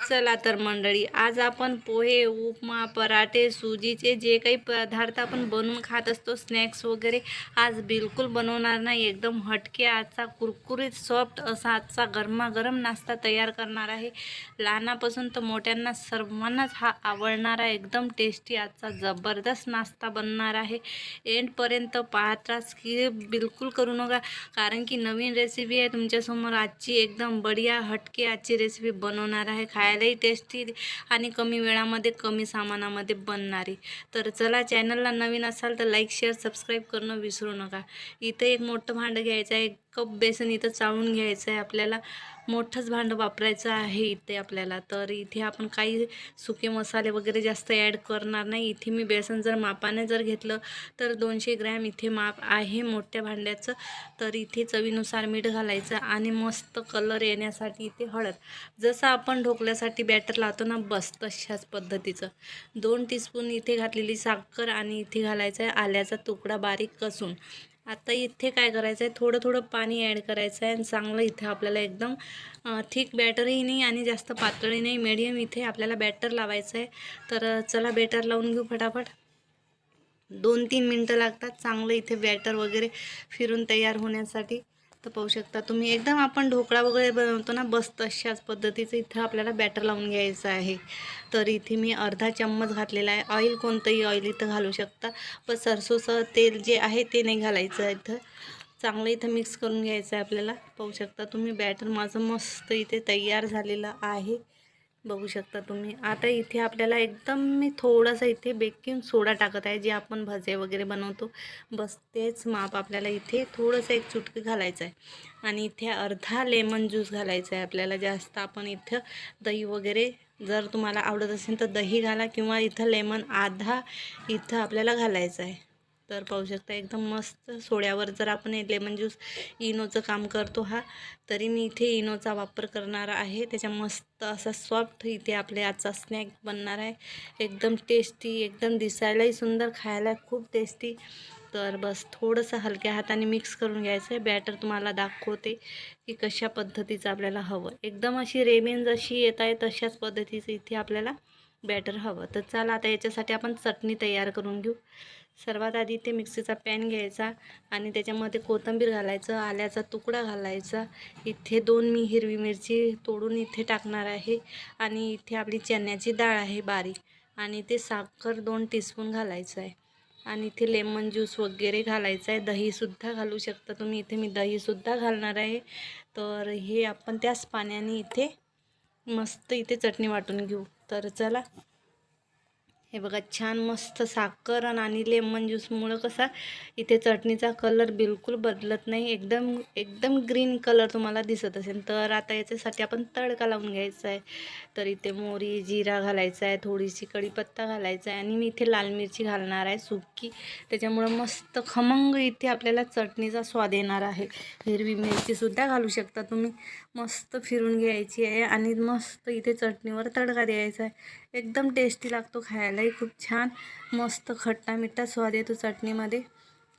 चला तर मंडळी आज आपण पोहे उपमा पराठे सुजीचे जे काही पदार्थ आपण बनवून खात असतो स्नॅक्स वगैरे आज बिलकुल बनवणार नाही. एकदम हटके आजचा कुरकुरीत सॉफ्ट असा आजचा गरमागरम नाश्ता तयार करणार आहे. लहानापासून तर मोठ्यांना सर्वांनाच हा आवडणारा एकदम टेस्टी आजचा जबरदस्त नाश्ता बनणार आहे. एंडपर्यंत पाहताच की बिलकुल करू नका कारण की नवीन रेसिपी आहे तुमच्यासमोर. आजची एकदम बढिया हटके आजची रेसिपी बनवणार आहे. खाय खायलाही टेस्टी आणि कमी वेळामध्ये कमी सामानामध्ये बनणारी. तर चला चॅनलला नवीन असाल तर लाईक शेअर सबस्क्राईब करणं विसरू नका. इथं एक मोठं भांडं घ्यायचं आहे. एक कप बेसन इथं चाळून घ्यायचं आहे आपल्याला मोठंच भांडं वापरायचं आहे इथे आपल्याला. तर इथे आपण काही सुके मसाले वगैरे जास्त ॲड करणार नाही. इथे मी बेसन जर मापाने जर घेतलं तर दोनशे ग्रॅम इथे माप आहे मोठ्या भांड्याचं. तर इथे चवीनुसार मीठ घालायचं आणि मस्त कलर येण्यासाठी इथे हळद. जसं आपण ढोकल्यासाठी बॅटर लावतो ना बस तशाच पद्धतीचं. दोन टीस्पून इथे घातलेली साखर आणि इथे घालायचं आहे आल्याचा तुकडा बारीक कसून. आता इथे काय करायचं आहे थोडं थोडं पाणी ॲड करायचं आहे आणि चांगलं इथे आपल्याला एकदम थिक बॅटरही नाही आणि जास्त पातळही नाही मीडियम इथे आपल्याला बॅटर लावायचं आहे तर चला बॅटर लावून घेऊ फटाफट. दोन तीन मिनटं लागतात चांगलं इथे बॅटर वगैरे फिरून तयार होण्यासाठी. तर पाहू शकता. तुम्ही एकदम आपण ढोकळा वगैरे बनवतो ना बस तशाच पद्धतीचं इथं आपल्याला बॅटर लावून घ्यायचं आहे. तर इथे मी अर्धा चम्मच घातलेला आहे. ऑइल कोणतंही ऑइल इथं घालू शकता. पण सरसोचं तेल जे आहे ते नाही घालायचं इथं. चांगलं इथं मिक्स करून घ्यायचं आहे आपल्याला. पाहू शकता तुम्ही बॅटर माझं मस्त इथे तयार झालेलं आहे. बघू शकता तुम्ही. आता इथे आपल्याला एकदम मी थोडासा इथे बेकिंग सोडा टाकत आहे जे आपण भजे वगैरे बनवतो. बस तेच माप आपल्याला इथे थोडंसं एक चुटकी घालायचं आहे. आणि इथे अर्धा लेमन ज्यूस घालायचा आहे आपल्याला. जास्त आपण इथं दही वगैरे जर तुम्हाला आवडत असेल तर दही घाला किंवा इथं लेमन आधा इथं आपल्याला घालायचं आहे. तर पाहू शकता एकदम मस्त सोड्यावर जर आपण लेमन म्हणजे ज्यूस इनोचं काम करतो हा तरी मी इथे इनोचा वापर करणार आहे. त्याच्या मस्त असा सॉफ्ट इथे आपले आजचा स्नॅक बनणार आहे. एकदम टेस्टी एकदम दिसायलाही सुंदर खायला खूप टेस्टी तर बस थोडंसं हलक्या हाताने मिक्स करून घ्यायचं आहे बॅटर तुम्हाला दाखवते की कशा पद्धतीचं आपल्याला हवं. एकदम अशी रेमेन जशी येत आहे तशाच पद्धतीचं इथे आपल्याला बॅटर हवं. तर चला आता याच्यासाठी आपण चटणी तयार करून घेऊ. सर्वात आधी इथे मिक्सीचा पॅन घ्यायचा आणि त्याच्यामध्ये कोथिंबीर घालायचं आल्याचा तुकडा घालायचा. इथे दोन मी हिरवी मिरची तोडून इथे टाकणार आहे आणि इथे आपली चण्याची डाळ आहे बारीक आणि ते साखर दोन टीस्पून घालायचं आहे. आणि इथे लेमन ज्यूस वगैरे घालायचं आहे. दहीसुद्धा घालू शकता तुम्ही. इथे मी दहीसुद्धा घालणार आहे. तर हे आपण त्याच पाण्याने इथे मस्त इथे चटणी वाटून घेऊ. तर चला हे बघा छान मस्त साखर आणि लेमन ज्यूसमुळं कसा इथे चटणीचा कलर बिलकुल बदलत नाही. एकदम एकदम ग्रीन कलर तुम्हाला दिसत असेल. तर आता याच्यासाठी आपण तडका लावून घ्यायचा आहे. तर इथे मोरी जिरा घालायचा आहे थोडीशी कढीपत्ता घालायचा आहे आणि मी इथे लाल मिरची घालणार आहे सुकी. त्याच्यामुळं मस्त खमंग इथे आपल्याला चटणीचा स्वाद येणार आहे. हिरवी मिरचीसुद्धा घालू शकता तुम्ही. मस्त फिरून घ्यायची आहे आणि मस्त इथे चटणीवर तडका द्यायचा आहे. एकदम टेस्टी लागतो खायला. खायलाही खूप छान. मस्त खट्टा मिठ्ठा स्वाद येतो चटणीमध्ये.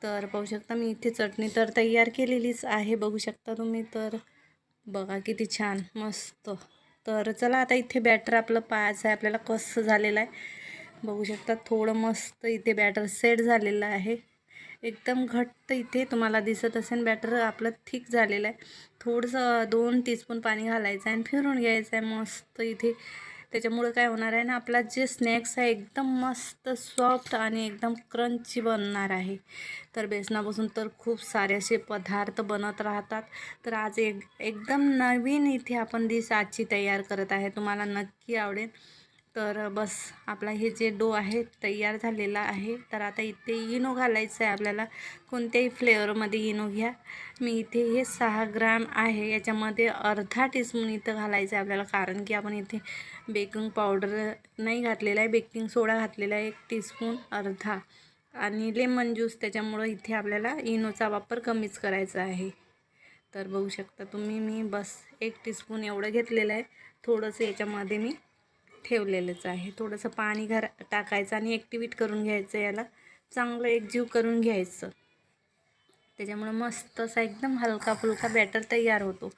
तर पाहू शकता मी इथे चटणी तर तयार केलेलीच आहे. बघू शकता तुम्ही तर. बघा किती छान. मस्त. तर चला आता इथे बॅटर आपलं पाहायचं आहे. आपल्याला कसं झालेलं आहे. बघू शकता थोडं मस्त इथे बॅटर सेट झालेलं आहे. एकदम घट्ट इथे तुम्हाला दिसत असेल बॅटर आपलं थिक झालेलं आहे. थोडंसं दोन टीस्पून पाणी घालायचं आहे आणि फिरून घ्यायचं आहे. मस्त इथे. त्याच्यामुळं काय होणार आहे ना आपला जे स्नॅक्स आहे एकदम मस्त सॉफ्ट आणि एकदम क्रंची बनणार आहे. तर बेसनापासून तर खूप सारे असे पदार्थ बनत राहतात. तर आज एक एकदम नवीन इथे आपण डिश आजची तयार करत आहे. तुम्हाला नक्की आवडेल. तर बस आपला हे जे डो आहे तयार झालेला आहे. तर आता इथे इनो घालायचं आहे आपल्याला. कोणत्याही फ्लेवरमध्ये इनो घ्या. मी इथे हे सहा ग्राम आहे. याच्यामध्ये अर्धा टीस्पून इथं घालायचं आहे आपल्याला. कारण की आपण इथे बेकिंग पावडर नाही घातलेला आहे. बेकिंग सोडा घातलेला आहे. एक टीस्पून अर्धा. आणि लेमन ज्यूस त्याच्यामुळं इथे आपल्याला इनोचा वापर कमीच करायचा आहे. तर बघू शकता तुम्ही मी बस एक टीस्पून एवढं घेतलेलं आहे. थोडंसं याच्यामध्ये मी ठेवलेलंच आहे. थोडंसं पाणी घर टाकायचं आणि ॲक्टिवेट करून घ्यायचं याला. चांगलं एकजीव करून घ्यायचं. त्याच्यामुळं मस्त असा एकदम हलका फुलका बॅटर तयार होतो.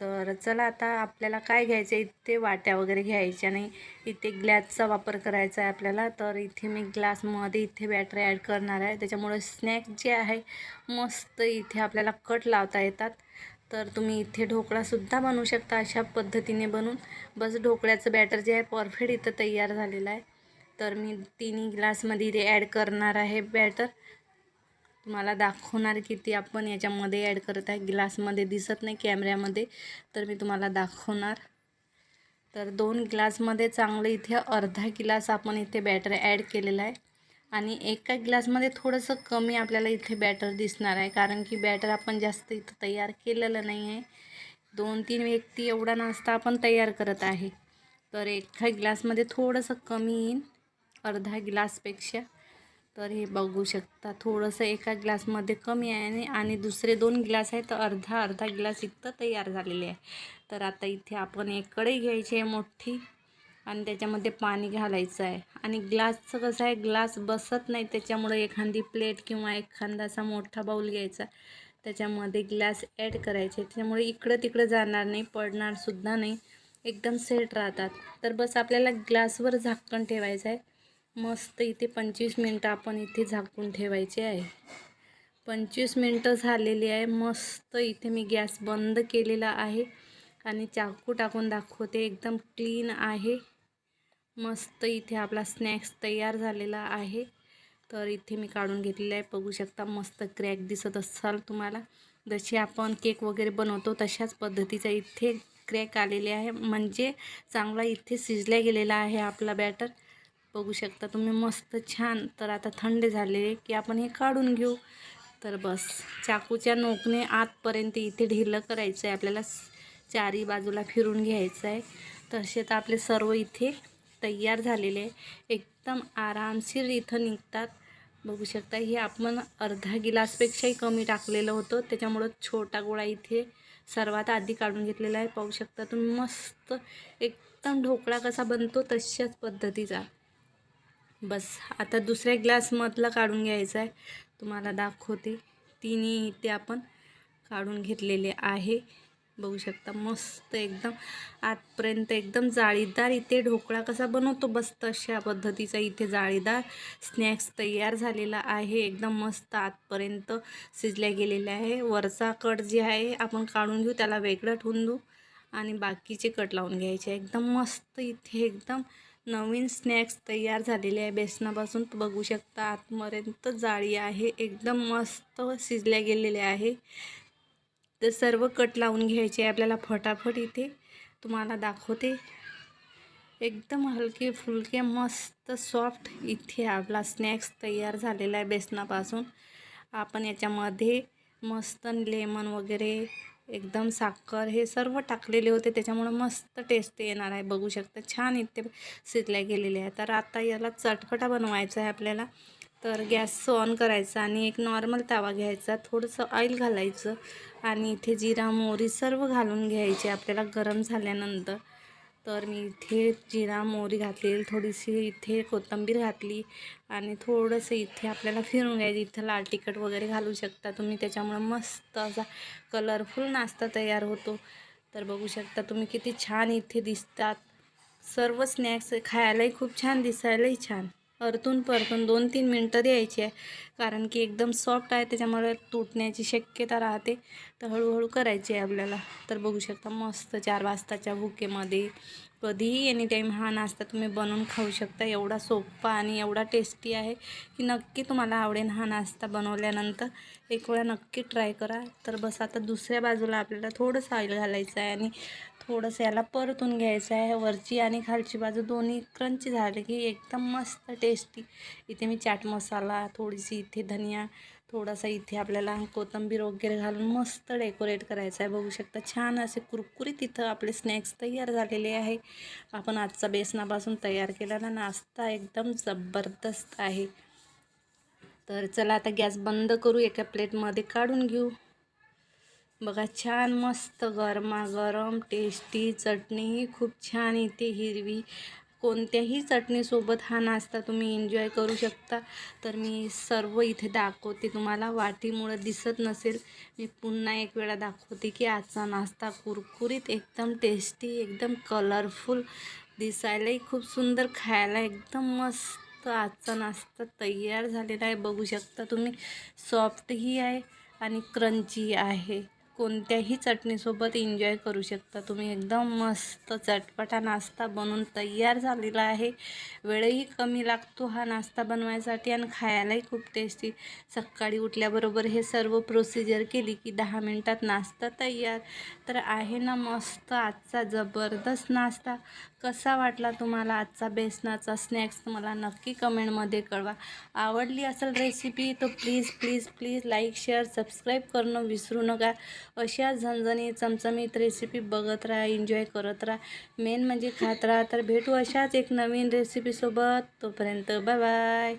तर चला आता आपल्याला काय घ्यायचं आहे? इथे वाट्या वगैरे घ्यायच्या नाही. इथे ग्लासचा वापर करायचा आहे आपल्याला. तर इथे मी ग्लासमध्ये इथे बॅटर ॲड करणार आहे. त्याच्यामुळं स्नॅक जे आहे मस्त इथे आपल्याला कट लावता येतात. तर तुम्ही इथे ढोकळासुद्धा बनवू शकता अशा पद्धतीने बनवून. बस ढोकळ्याचं बॅटर जे आहे परफेक्ट इथं तयार झालेलं आहे. तर मी तिन्ही ग्लासमध्ये इथे ॲड करणार आहे बॅटर तुम्हाला दाखवणार किती आपण याच्यामध्ये ॲड करत आहे. ग्लासमध्ये दिसत नाही कॅमेऱ्यामध्ये तर मी तुम्हाला दाखवणार. तर दोन ग्लासमध्ये चांगलं इथे अर्धा ग्लास आपण इथे बॅटर ॲड केलेलं आहे. आणि एका ग्लासमध्ये थोडंसं कमी आपल्याला इथे बॅटर दिसणार आहे. कारण की बॅटर आपण जास्त इथं तयार केलेलं नाही आहे. दोन तीन व्यक्ती एवढा नाश्ता आपण तयार करत आहे. तर एका ग्लासमध्ये थोडंसं कमी येईल अर्धा ग्लासपेक्षा. तर हे बघू शकता थोडंसं एका ग्लासमध्ये कमी आहे आणि आणि दुसरे दोन ग्लास आहे तर अर्धा अर्धा ग्लास इथं तयार झालेले आहे. तर आता इथे आपण एक कढई घ्यायची आहे मोठी. आणि त्याच्यामध्ये पाणी घालायचं आहे. आणि ग्लासचं कसं आहे ग्लास बसत नाही त्याच्यामुळे एखादी प्लेट किंवा एखादा असा मोठा बाऊल घ्यायचा. त्याच्यामध्ये ग्लास ॲड करायचे. त्याच्यामुळे इकडं तिकडं जाणार नाही पडणारसुद्धा नाही. एकदम सेट राहतात. तर बस आपल्याला ग्लासवर झाकण ठेवायचं आहे. मस्त इथे पंचवीस मिनटं आपण इथे झाकून ठेवायचे आहे. पंचवीस मिनटं झालेली आहे. मस्त इथे मी गॅस बंद केलेला आहे. आणि चाकू टाकून दाखवते. एकदम क्लीन आहे. मस्त इथे आपला स्नॅक्स तयार झालेला आहे. तर इथे मी काढून घेतलेला आहे. बघू शकता मस्त क्रॅक दिसत असाल तुम्हाला. जशी आपण केक वगैरे बनवतो तशाच पद्धतीचा इथे क्रॅक आलेले आहे. म्हणजे चांगला इथे शिजल्या गेलेला आहे आपला बॅटर बघू शकता तुम्ही मस्त छान. तर आता थंड झाले की आपण हे काढून घेऊ. तर बस चाकूच्या नोकने आतपर्यंत इथे ढिलं करायचं आहे आपल्याला चारी बाजूला फिरून घ्यायचं आहे तसे तर आपले सर्व इथे तयार झालेले एकदम आरामशीर इथं निघतात. बघू शकता हे आपण अर्धा गिलासपेक्षाही कमी टाकलेलं होतं. त्याच्यामुळं छोटा गोळा इथे सर्वात आधी काढून घेतलेला आहे. पाहू शकता तुम्ही मस्त एकदम ढोकळा कसा बनतो तशाच पद्धतीचा. बस आता दुसऱ्या ग्लासमधला काढून घ्यायचा आहे. तुम्हाला दाखवते. तिन्ही इथे आपण काढून घेतलेले आहे. बघू शकता मस्त एकदम आतपर्यंत एकदम जाळीदार. इथे ढोकळा कसा बनवतो बस तशा पद्धतीचा इथे जाळीदार स्नॅक्स तयार झालेला आहे. एकदम मस्त आतपर्यंत शिजल्या गेलेला आहे. वरचा कट जे आहे आपण काढून घेऊ त्याला वेगळं ठेवून देऊ आणि बाकीचे कट लावून घ्यायचे. एकदम मस्त इथे एकदम नवीन स्नॅक्स तयार झालेले आहे. बेसनापासून बघू शकता आतपर्यंत जाळी आहे. एकदम मस्त शिजल्या गेलेले आहे. तर सर्व कट लावून घ्यायचे आपल्याला फटाफट इथे तुम्हाला दाखवते. एकदम हलके फुलके मस्त सॉफ्ट इथे आपला स्नॅक्स तयार झालेला आहे बेसनापासून. आपण याच्यामध्ये मस्त लेमन वगैरे एकदम साखर हे सर्व टाकलेले होते. त्याच्यामुळं मस्त टेस्ट येणार आहे. बघू शकता छान इथे शिजल्या गेलेले आहे तर आता याला चटपटा बनवायचा आहे आपल्याला. तर गॅस ऑन करायचा आणि एक नॉर्मल तवा घ्यायचा थोडंसं ऑइल घालायचं आणि इथे जिरा मोहरी सर्व घालून घ्यायचे आपल्याला गरम झाल्यानंतर. तर मी इथे जिरा मोहरी घातली थोडीशी इथे कोथिंबीर घातली आणि थोडंसं इथे आपल्याला फिरून घ्यायचं. इथं लाल तिखट वगैरे घालू शकता तुम्ही त्याच्यामुळं मस्त असा कलरफुल नाश्ता तयार होतो. तर बघू शकता तुम्ही किती छान इथे दिसतात. सर्व स्नॅक्स खायलाही खूप छान दिसायलाही छान. परतून परतून दोन तीन मिनटं द्यायची आहे. कारण की एकदम सॉफ्ट आहे त्याच्यामुळे तुटण्याची शक्यता राहते. तर हळूहळू करायची आहे आपल्याला. तर बघू शकता मस्त चार वाजताच्या भुकेमध्ये. कधीही एनी टाईम हा नाश्ता तुम्ही बनवून खाऊ शकता. एवढा सोपा आणि एवढा टेस्टी आहे की नक्की तुम्हाला आवडेल हा नाश्ता बनवल्यानंतर. एक वेळा नक्की ट्राय करा. तर बस आता दुसऱ्या बाजूला आपल्याला थोडंसं ऑइल घालायचं आहे आणि थोडंसं याला परतून घ्यायचं आहे. वरची आणि खालची बाजू दोन्ही क्रंची झाले की एकदम मस्त टेस्टी इथे मी चाट मसाला थोडीशी इथे धनिया थोडासा इथे आपल्याला कोथिंबीर वगैरे घालून मस्त डेकोरेट करायचं आहे. बघू शकता छान असे कुरकुरीत इथं आपले स्नॅक्स तयार झालेले आहे. आपण आजचा बेसनापासून तयार केलेला नाश्ता एकदम जबरदस्त आहे. तर चला आता गॅस बंद करू एका प्लेटमध्ये काढून घेऊ. बघा छान मस्त गरमागरम टेस्टी चटणीही खूप छान इथे हिरवी कोणत्याही चटणीसोबत हा नाश्ता तुम्ही एन्जॉय करू शकता. तर मी सर्व इथे दाखवते तुम्हाला. वाटीमुळं दिसत नसेल. मी पुन्हा एक वेळा दाखवते की आजचा नाश्ता कुरकुरीत एकदम टेस्टी एकदम कलरफुल दिसायलाही खूप सुंदर खायला एकदम मस्त आजचा नाश्ता तयार झालेला आहे. बघू शकता तुम्ही. सॉफ्टही आहे आणि क्रंची आहे. कोणत्याही चटणीसोबत एन्जॉय करू शकता. तुम्ही एकदम मस्त चटपटा नाश्ता बनवून तयार झालेला आहे. वेळही कमी लागतो हा नाश्ता बनवायसाठी आणि खायलाही खूप टेस्टी सकाळी उठल्याबरोबर हे सर्व प्रोसिजर केली की दहा मिनटात नाश्ता तयार. तर आहे ना मस्त आजचा जबरदस्त नाश्ता. कसा वाटला तुम्हाला आजचा बेसनाचा स्नॅक्स मला नक्की कमेंटमध्ये कळवा. आवडली असेल रेसिपी तर please please please like share subscribe करणं विसरू नका. अशा झणझणी चमचमीत रेसिपी बघत राहा एन्जॉय करत राहा. मेन म्हणजे खात राहा. तर भेटू अशाच एक नवीन रेसिपीसोबत तोपर्यंत बाय बाय